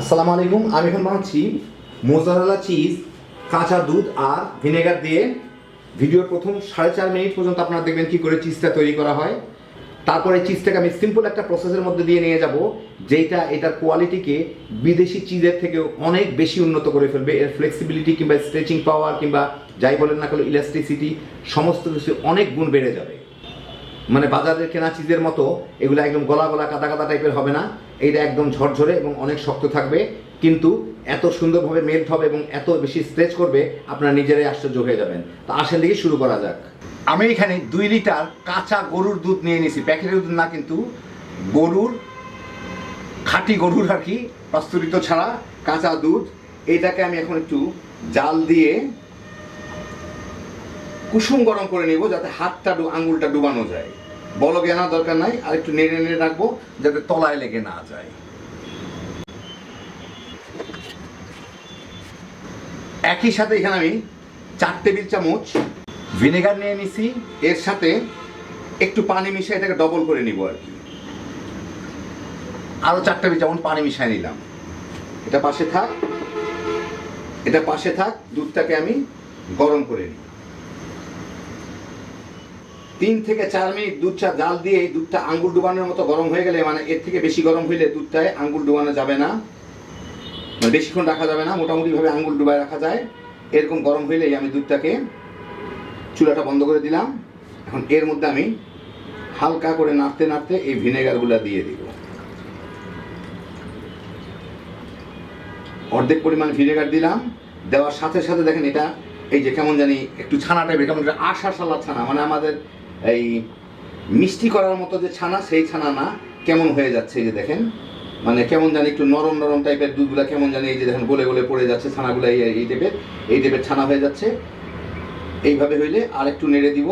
আসসালামু আলাইকুম, আমি এখন বানাচ্ছি মোজারেলা চিজ, কাঁচা দুধ আর ভিনেগার দিয়ে। ভিডিওর প্রথম সাড়ে চার মিনিট পর্যন্ত আপনারা দেখবেন কি করে চিজটা তৈরি করা হয়। তারপরে চিজটাকে আমি সিম্পল একটা প্রসেসের মধ্যে দিয়ে নিয়ে যাব যেটা এটার কোয়ালিটিকে বিদেশি চিজের থেকে অনেক বেশি উন্নত করে ফেলবে। এর ফ্লেক্সিবিলিটি কিংবা স্ট্রেচিং পাওয়ার কিংবা যাই বলেন না কেন ইলাস্টিসিটি সমস্ত কিছু অনেক গুণ বেড়ে যাবে। মানে বাজারের কেনা চিজের মতো এগুলো একদম গলা গলা কাদা কাদা টাইপের হবে না। এইটা একদম ঝরঝরে এবং অনেক শক্ত থাকবে। কিন্তু এত সুন্দরভাবে মেল্ট হবে এবং এত বেশি স্ট্রেচ করবে, আপনারা নিজেরাই আশ্চর্য হয়ে যাবেন। তো আসেন দিকে শুরু করা যাক। আমি এখানে দুই লিটার কাঁচা গরুর দুধ নিয়ে নিয়েছি প্যাকেটের দুধ না কিন্তু গরুর, খাঁটি গরুর আর কি, প্রস্তুরিত ছাড়া কাঁচা দুধ। এটাকে আমি এখন একটু জাল দিয়ে কুসুম গরম করে নিব যাতে হাতটা আঙুলটা ডুবানো যায়। বলকে আনার দরকার নাই? আর একটু নেড়ে নেড়ে রাখব যাতে তলায় লেগে না যায়। একই সাথে এখানে আমি চার টেবিল চামচ ভিনেগার নিয়ে নিছি। এর সাথে একটু পানি মিশিয়ে এটাকে ডবল করে নিব আর কি। আরও চার টেবিল চামচ পানি মিশিয়ে নিলাম। এটা পাশে থাক। এটা পাশে থাক। দুধটাকে আমি গরম করে নিই। তিন থেকে চার মিনিট দুধটা জাল দিয়ে এই দুধটা আঙ্গুল ডুবানোর মতো গরম হয়ে গেলে মানে এর থেকে বেশি গরম হইলে দুধটায় আঙ্গুল ডুবানো যাবে না। মানে বেশিক্ষণ রাখা যাবে না মোটামুটি ভাবে আঙ্গুল ডুবায় রাখা যায়। এরকম গরম হইলেই আমি দুধটাকে চুলাটা বন্ধ করে দিলাম। এখন এর মধ্যে আমি হালকা করে নাড়তে নাড়তে এই ভিনেগারগুলো দিয়ে দিব। অর্ধেক পরিমাণ ভিনেগার দিলাম। দেওয়ার সাথে সাথে দেখেন এটা, এই যে কেমন জানি একটু ছানা টাইপের কেমন আশা সালা ছানা। মানে আমাদের এই মিষ্টি করার মতো যে ছানা, সেই ছানা না, কেমন হয়ে যাচ্ছে এই যে দেখেন? মানে কেমন জানি একটু নরম নরম টাইপের দুধগুলা কেমন জানি এই যে দেখেন গলে গলে পড়ে যাচ্ছে, ছানাগুলো এই টাইপের এই টাইপের ছানা হয়ে যাচ্ছে। এইভাবে হইলে আর একটু নেড়ে দিব।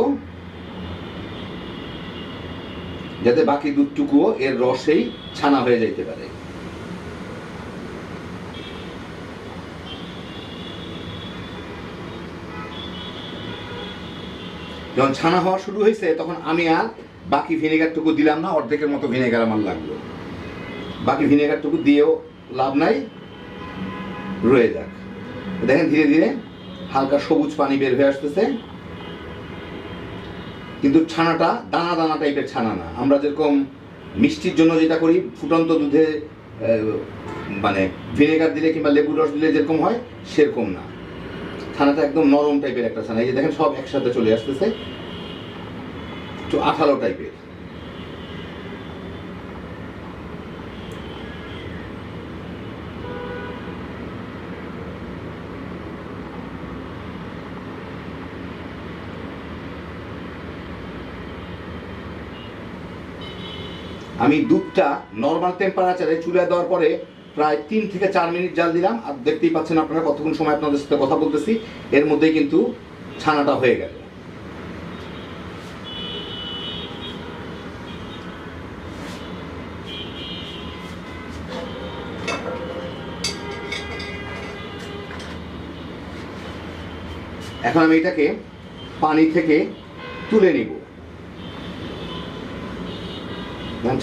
যাতে বাকি দুধটুকুও এর রসেই ছানা হয়ে যাইতে পারে। যখন ছানা হওয়া শুরু হয়েছে, তখন আমি আর বাকি ভিনেগারটুকু দিলাম না, অর্ধেকের মতো ভিনেগার আমার লাগল। বাকি ভিনেগারটুকু দিয়েও লাভ নাই, রয়ে যাক। দেখেন ধীরে ধীরে হালকা সবুজ পানি বের হয়ে আসতেছে। কিন্তু ছানাটা দানা দানা টাইপের ছানা না। আমরা যেরকম মিষ্টির জন্য যেটা করি, ফুটন্ত দুধে মানে ভিনেগার দিলে কিংবা লেবুর রস দিলে যেরকম হয়, সেরকম না। ছানাটা একদম নরম টাইপের একটা ছানা এই যে দেখেন সব একসাথে চলে আসতেছে। একটু আঠালো টাইপের আমি দুধটা নর্মাল টেম্পারেচারে চুলায় দেওয়ার পরে প্রায় তিন থেকে চার মিনিট জাল দিলাম। আর দেখতেই পাচ্ছেন আপনারা কতক্ষণ সময় আপনাদের সাথে কথা বলতেছি। এর মধ্যেই কিন্তু ছানাটা হয়ে গেল। এখন আমি এটাকে পানি থেকে তুলে নিব।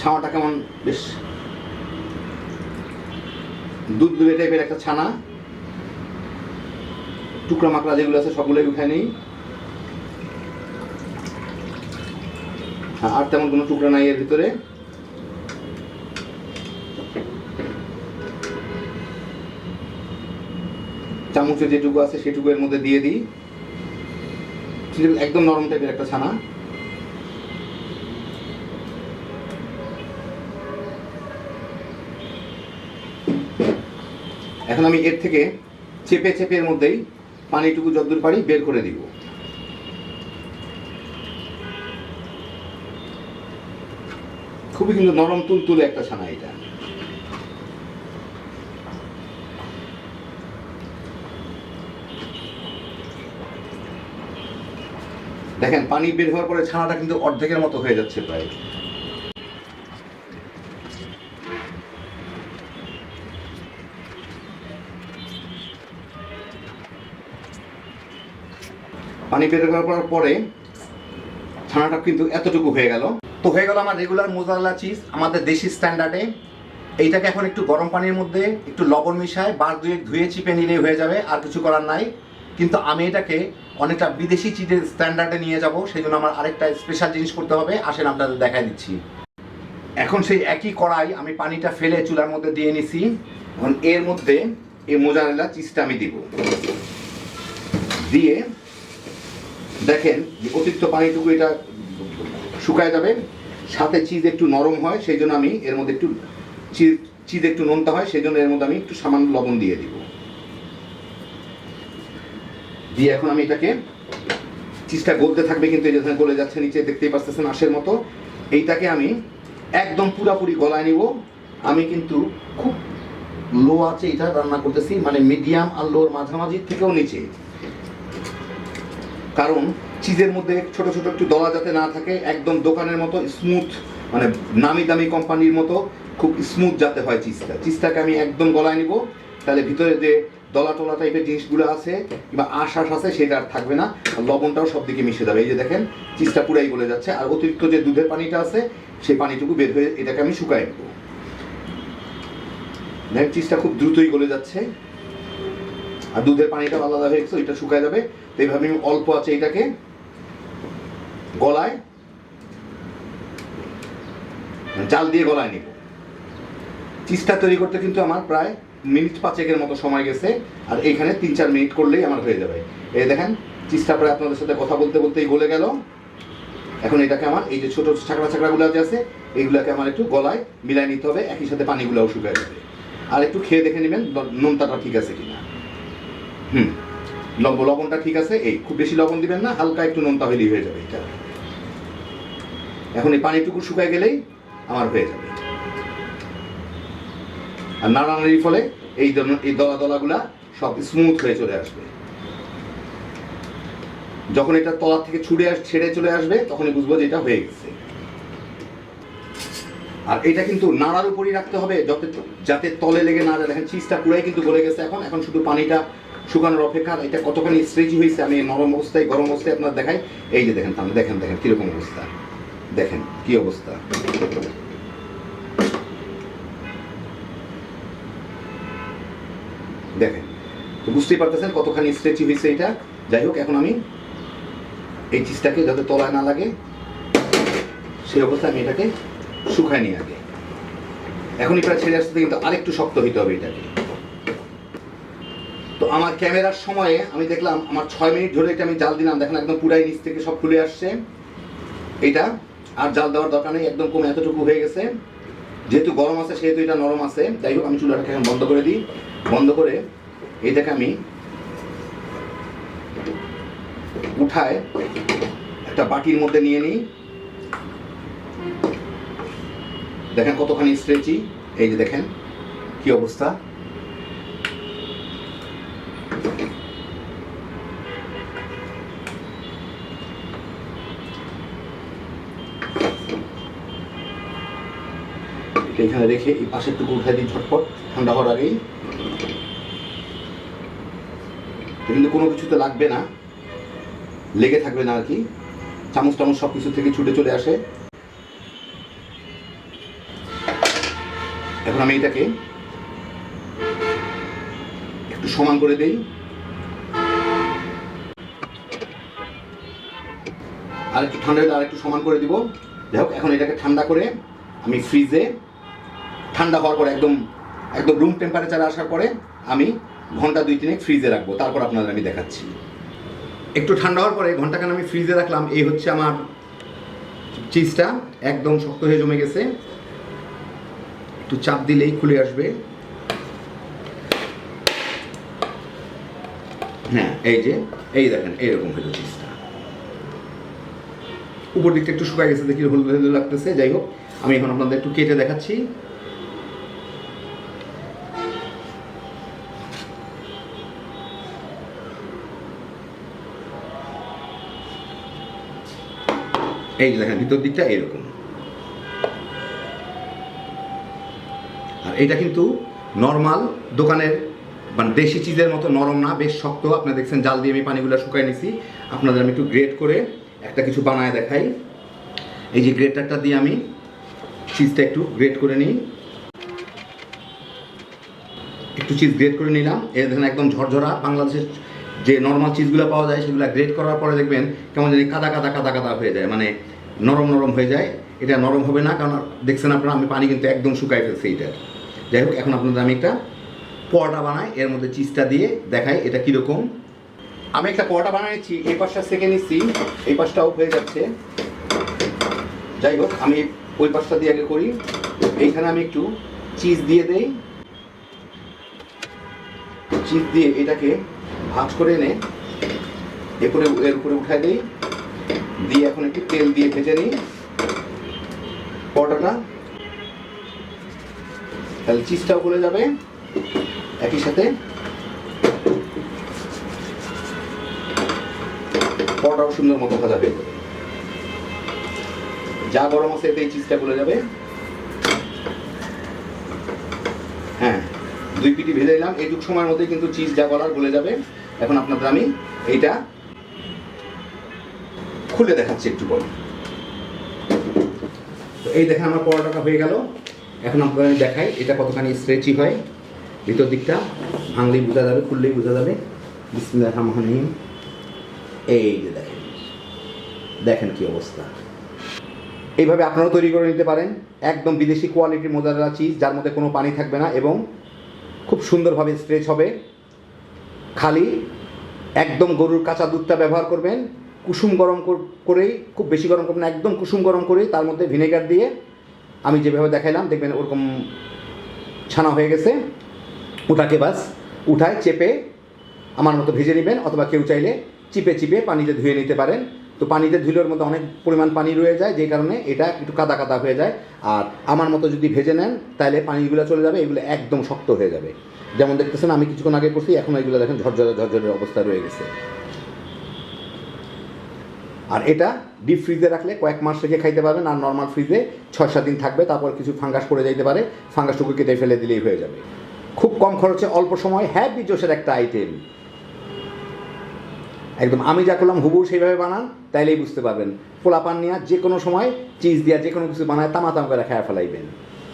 ছানাটা কেমন বেশ দুধ দুধে টাইপের একটা ছানা। টুকরা মাকড়া যেগুলো আছে সবগুলোই উঠায় নেই। আর তেমন কোনো টুকরা নাই এর ভিতরে। চামচের যেটুকু আছে সেটুকু এর মধ্যে দিয়ে দিই। একদম নরম টাইপের একটা ছানা। এখন আমি এর থেকে চেপে চেপে এর মধ্যেই পানিটুকু যতদূর পারি বের করে দিব। খুবই কিন্তু নরম তুলতুলে একটা ছানা এটা। দেখেন, পানি বের হওয়ার পরে ছানাটা কিন্তু অর্ধেকের মতো হয়ে যাচ্ছে প্রায়। পানি বের করার পরে ছানাটা কিন্তু এতটুকু হয়ে গেল। তো হয়ে গেল আমার রেগুলার মোজারেলা চিজ আমাদের দেশি স্ট্যান্ডার্ডে এইটাকে এখন একটু গরম পানির মধ্যে একটু লবণ মিশায় বার দুয়ে ধুয়ে চিপে নিলেই হয়ে যাবে, আর কিছু করার নাই। কিন্তু আমি এটাকে অনেকটা বিদেশি চিজের স্ট্যান্ডার্ডে নিয়ে যাব সেই জন্য আমার আরেকটা স্পেশাল জিনিস করতে হবে। আসেন, আপনাদের দেখাই দিচ্ছি। এখন সেই একই কড়াই আমি পানিটা ফেলে চুলার মধ্যে দিয়ে নিছি। এখন এর মধ্যে এই মোজারেলা চিজটা আমি দিব। দিয়ে দেখেন যে অতিরিক্ত পানিটুকু এটা শুকায় যাবে, সাথে চিজ একটু নরম হয় সেই জন্য আমি এর মধ্যে একটু চিজ চিজ একটু নোনতা হয় সেই জন্য এর মধ্যে আমি একটু সামান্য লবণ দিয়ে দিব। দিয়ে এখন আমি এটাকে চিজটা গলতে থাকবে, কিন্তু এই যে এখানে গলে যাচ্ছে নিচে, দেখতেই পাচ্ছেন আঁশের মতো। এইটাকে আমি একদম পুরাপুরি গলায় নিব। আমি কিন্তু খুব লো আছে এটা রান্না করতেছি মানে মিডিয়াম আর লোর মাঝামাঝি থেকেও নিচে। কারণ চিজের মধ্যে ছোট ছোট একটু দলা যাতে না থাকে, একদম দোকানের মতো স্মুথ মানে নামি দামি কোম্পানির মতো খুব স্মুথ যাতে হয় চিজটা। চিজটাকে আমি একদম গলায় নিব, তাহলে ভিতরে যে দলা টলা টাইপের জিনিসগুলো আছে, কিংবা আশ আশ আছে, সেটা আর থাকবে না, আর লবণটাও সব দিকে মিশে যাবে। এই যে দেখেন, চিজটা পুরাই গলে যাচ্ছে, আর অতিরিক্ত যে দুধের পানিটা আছে, সেই পানিটুকু বের হয়ে এটাকে আমি শুকাই নেব। দেখেন চিজটা খুব দ্রুতই গলে যাচ্ছে। আর দুধের পানিটা আলাদা হয়ে গেছে, ওইটা শুকায় যাবে। তো এইভাবে আমি অল্প আছে এটাকে গলায় জাল দিয়ে গলায় নিব। চিজটা তৈরি করতে কিন্তু আমার প্রায় মিনিট পাঁচেকের মতো সময় গেছে, আর এখানে তিন চার মিনিট করলেই আমার হয়ে যাবে। এই দেখেন, চিজটা প্রায় আপনাদের সাথে কথা বলতে বলতেই গলে গেল। এখন এটাকে আমার এই যে ছোটো ছাকড়া ছাকড়াগুলো যে আছে, এইগুলোকে আমার একটু গলায় মিলাই নিতে হবে, একই সাথে পানিগুলোও শুকায় যাবে। আর একটু খেয়ে দেখে নেবেন নোনতাটা ঠিক আছে কিনা। হুম। লবণটা ঠিক আছে? এই, খুব বেশি লবণ দিবেন না, হালকা একটু নোনতা হইলেই হয়ে যাবে এটা। এখন এই পানিটুকু শুকায় গেলেই আমার হয়ে যাবে। আর নাড়ানাড়ির ফলে এই এই দলা দলাগুলা সব স্মুথ হয়ে চলে আসবে। যখন এটা তলা থেকে ছুড়ে আস ছেড়ে চলে আসবে, তখনই বুঝব যে এটা হয়ে গেছে। আর এটা কিন্তু নাড়ার উপরই রাখতে হবে, যাতে যাতে তলে লেগে না যায়। দেখেন চিজটা পুরাই কিন্তু গলে গেছে এখন। এখন শুধু পানিটা শুকানোর অপেক্ষা এটা কতখানি স্ট্রেচি হয়েছে, আমি নরম অবস্থায়, গরম অবস্থায় আপনার দেখাই। এই যে দেখেন, তাহলে দেখেন দেখেন, কীরকম অবস্থা। দেখেন, কি অবস্থা। দেখেন, তো বুঝতেই পারতেছেন কতখানি স্ট্রেচি হয়েছে এটা? যাই হোক, এখন আমি এই চিজটাকে যাতে তলায় না লাগে, সেই অবস্থায় আমি এটাকে শুকায় নিই আগে। এখনই প্রায় ছেড়ে আসতে কিন্তু আরেকটু শক্ত হইতে হবে এটাকে। আমার ক্যামেরার সময়ে আমি দেখলাম আমার ছয় মিনিট ধরে এটা আমি জাল দিলাম। দেখেন একদম পুরাই নিচ থেকে সব খুলে আসছে। এটা আর জাল দেওয়ার দরকার নেই, একদম কমে এতটুকু হয়ে গেছে। যেহেতু গরম আছে, সেহেতু এটা নরম আছে। যাই হোক, আমি চুলাটাকে এখন বন্ধ করে দিই। বন্ধ করে এইটাকে আমি উঠায় একটা বাটির মধ্যে নিয়ে নিই। দেখেন কতখানি স্ট্রেচি এই যে দেখেন কি অবস্থা। এখানে রেখে এই পাশের টুকু উঠাই দিই ঝটপট, ঠান্ডা হওয়ার আগেই। কিন্তু কোনো কিছুতে লাগবে না, লেগে থাকবে না আর কি। চামচ টামচ সব কিছু থেকে ছুটে চলে আসে। এখন আমি এটাকে একটু সমান করে দেই। আর একটু ঠান্ডা আর একটু সমান করে দিব। যাই হোক, এখন এটাকে ঠান্ডা করে আমি ফ্রিজে ঠান্ডা হওয়ার পরে একদম একদম রুম টেম্পারেচারে আসার পরে আমি ঘণ্টা দুই তিনেক ফ্রিজে রাখব। তারপর আপনাদের আমি দেখাচ্ছি। একটু ঠান্ডা হওয়ার পরে ঘন্টাখান আমি ফ্রিজে রাখলাম। এই হচ্ছে আমার চিজটা একদম শক্ত হয়ে জমে গেছে। একটু চাপ দিলেই খুলে আসবে। হ্যাঁ এই যে, এই দেখেন, এইরকম হলো চিজটা উপর দিকটা একটু শুকায় গেছে, দেখি হলুদ হলুদ লাগতেছে। যাই হোক, আমি এখন আপনাদের একটু কেটে দেখাচ্ছি। এই যে দেখেন, ভিতর দিকটা এরকম আর এটা কিন্তু নর্মাল দোকানের মানে দেশি চিজের মতো নরম না, বেশ শক্ত। আপনারা দেখছেন, জাল দিয়ে আমি পানিগুলো শুকাই নিছি। আপনাদের আমি একটু গ্রেট করে একটা কিছু বানায় দেখাই। এই যে গ্রেটারটা দিয়ে আমি চিজটা একটু গ্রেট করে নিই। একটু চিজ গ্রেড করে নিলাম। এই দেখেন, একদম ঝরঝরা বাংলাদেশের যে নর্মাল চিজগুলো পাওয়া যায়, সেগুলো গ্রেড করার পরে দেখবেন কেমন জানি কাদা কাদা কাদা কাদা হয়ে যায়। মানে নরম নরম হয়ে যায়। এটা নরম হবে না, কারণ দেখছেন আপনারা, আমি পানি কিন্তু একদম শুকাই ফেলছি এটার যাই হোক, এখন আপনাদের আমি একটা পরোটা বানাই, এর মধ্যে চিজটা দিয়ে দেখাই এটা কীরকম। আমি একটা পরোটা বানিয়েছি এই পাশটা সেকে নিচ্ছি এই পাশটাও হয়ে যাচ্ছে। যাই হোক, আমি ওই পাশটা দিয়ে আগে করি। এইখানে আমি একটু চিজ দিয়ে দেই। চিজ দিয়ে এটাকে ভাজ করে এনে এরপরে এর উপরে উঠাই দিই। দিয়ে এখন একটু তেল দিয়ে ভেজে নিই। পরোটাটা। তাহলে চিজটাও গলে যাবে। একই সাথে পরোটাও সুন্দর মতো ভাজা হয়ে যাবে। যা গরম আছে এতে এই চিজটা গলে যাবে। হ্যাঁ দুই পিটি ভেজে দিলাম এইটুক সময়ের মধ্যে কিন্তু চিজ যা গলার গলে যাবে। এখন আপনাদের আমি এইটা খুলে দেখাচ্ছি একটু পর। তো এই দেখেন আমার পরোটাটা হয়ে গেল। এখন আপনাদের আমি দেখাই এটা কতখানি স্ট্রেচি হয়। ভিতর দিকটা ভাঙলেই বোঝা যাবে, খুললেই বোঝা যাবে। বিসমিল্লাহির রহমানির রহিম। এই যে দেখেন দেখেন কি অবস্থা। এইভাবে আপনারাও তৈরি করে নিতে পারেন। একদম বিদেশি কোয়ালিটির মোজারেলা চিজ যার মধ্যে কোনো পানি থাকবে না এবং খুব সুন্দরভাবে স্ট্রেচ হবে। খালি একদম গরুর কাঁচা দুধটা ব্যবহার করবেন, কুসুম গরম কর- করেই, খুব বেশি গরম করবেন একদম কুসুম গরম করেই তার মধ্যে ভিনেগার দিয়ে আমি যেভাবে দেখাইলাম, দেখবেন ওরকম ছানা হয়ে গেছে। ওটাকে বাস, উঠায়, চেপে আমার মতো ভেজে নেবেন, অথবা কেউ চাইলে চিপে চিপে পানিতে ধুয়ে নিতে পারেন। তো পানিতে ধুলের মধ্যে অনেক পরিমাণ পানি রয়ে যায়, যে কারণে এটা একটু কাদা কাদা হয়ে যায়। আর আমার মতো যদি ভেজে নেন তাহলে পানিগুলো চলে যাবে, এগুলো একদম শক্ত হয়ে যাবে। যেমন দেখতেছেন, আমি কিছুক্ষণ আগে করছি, এখন এগুলো দেখেন ঝরঝরে ঝরঝরের অবস্থা রয়ে গেছে। আর এটা ডিপ ফ্রিজে রাখলে কয়েক মাস রেখে খাইতে পারবেন, আর নর্মাল ফ্রিজে ছয় সাত দিন থাকবে, তারপর কিছু ফাঙ্গাস পড়ে যাইতে পারে ফাঙ্গাসটুকু কেটে ফেলে দিলেই হয়ে যাবে। খুব কম খরচে অল্প সময় হ্যাপি জোশের একটা আইটেম একদম, আমি যা করলাম হুবু সেইভাবে বানান, তাইলেই বুঝতে পারবেন। পোলা পান নিয়ে যে কোনো সময় চিজ দিয়া যে কোনো কিছু বানায়, তামাতাম করে খেয়ে ফেলাইবেন।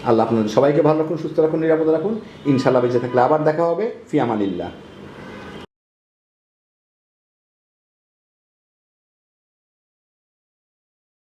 আল্লাহ আপনাদের সবাইকে ভালো রাখুন, সুস্থ রাখুন, নিরাপদ রাখুন। ইনশাল্লাহ বেঁচে থাকলে আবার দেখা হবে। ফিয়ামানিল্লাহ